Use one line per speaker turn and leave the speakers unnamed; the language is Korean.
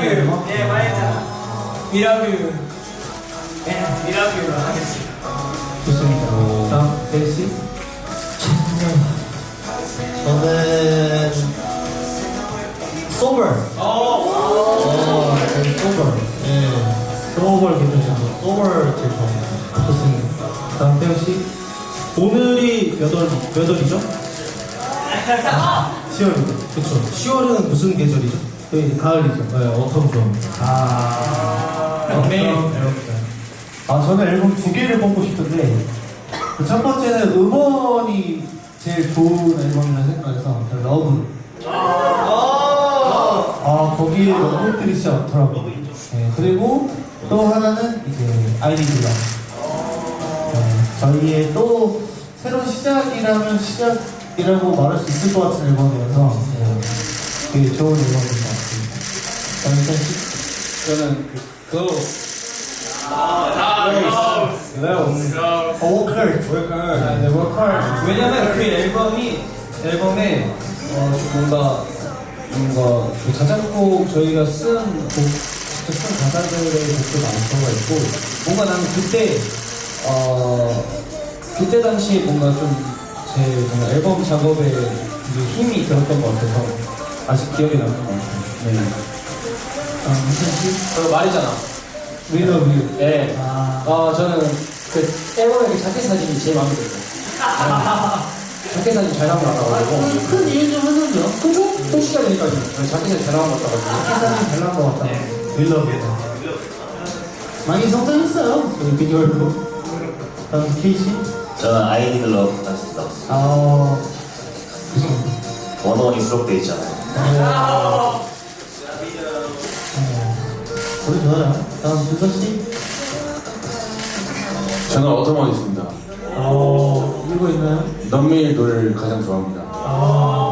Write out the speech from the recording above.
미라뷰. 예, 말했잖아. 미라뷰. 예, 미라뷰로 하겠습니다.
좋습니다. 다음 댄시.
저는 소버.
어,
어, 저는 소버. 예.
소버 괜찮죠?
소버 제일 좋아요.
좋습니다. 다음 태현 씨. 오늘이 몇 월, 몇 월이죠? 10월이죠. 그쵸. 10월은 무슨 계절이죠? 네, 가을이죠. 네, 어텀죠. 아.
네.
아, 저는 앨범 두 개를 뽑고 싶은데, 그첫 번째는 음원이 제일 좋은 앨범이라 생각해서, 그 러브. 아, 거기에 명곡들이 진짜 많더라고요. 네, 그리고 또 하나는 이제 아이리드라. 네, 저희의 또 새로운 시작이라면 시작 이라고 말할 수 있을 것 같은 앨범이어서 네, 되게 좋은 앨범인 것 같습니다. 저는 씨
저는 그
워컬
아, 네, 워컬. 왜냐면 그 앨범이 앨범에 어, 좀 뭔가 뭔가 그 자작곡 저희가 쓴곡 직접 쓴 가사들의 곡도 많이 들어가 있고 뭔가 나는 그때 어 그때 당시에 뭔가 좀 제 뭔가 앨범 작업에 힘이 들었던 것 같아서 아직 기억에 남는 것 같아요. 네.
아, 무슨 씨?
저 말이잖아.
We love you.
예.
아,
아 저는 그 앨범의 그 자켓 사진이 제일 마음에 들어요. 네. 자켓 사진 잘 나온 것 같아가지고.
큰 이유 좀 하는데요?
그죠? 솔직하게 되니까요. 자켓이 잘 나온 것 같아가지고.
사람이 잘 나온 것 같다. We love you. 많이 성장했어요. 저희 비주얼도. 다음 케이씨?
저는 아이디 글러브 같습니다.
아,
원어원이 수록되어 있잖아요.
어, 우리 좋아요. 다음 준서 씨.
저는 어텀원 있습니다.
어, 이거 있나요?
넘밀 노래를 가장 좋아합니다.
아,